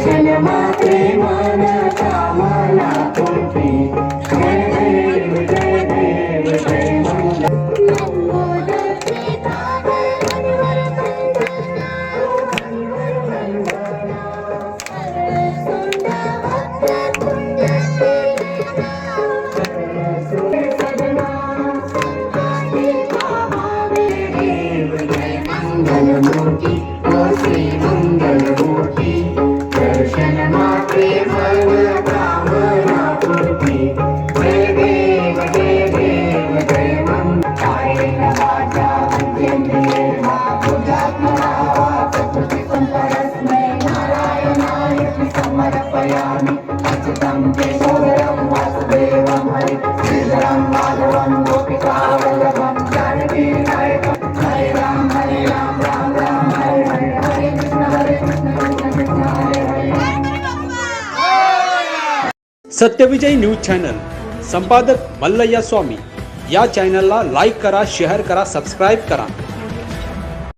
దర్శనమాత్రే మన కామనా समर्पयामि अच्युतं वासुदेवं हरि श्रीधरं माधवं, गोपिकावल्लभं जानकी नायकं हरे राम हरे राम राम राम, हरे हरे हरे कृष्ण हरे कृष्ण कृष्ण कृष्ण, हरे हरे। सत्यविजय न्यूज़ चॅनल, संपादक मल्लय्या स्वामी। या चॅनलला लाईक करा, शेअर करा सबस्क्राईब करा।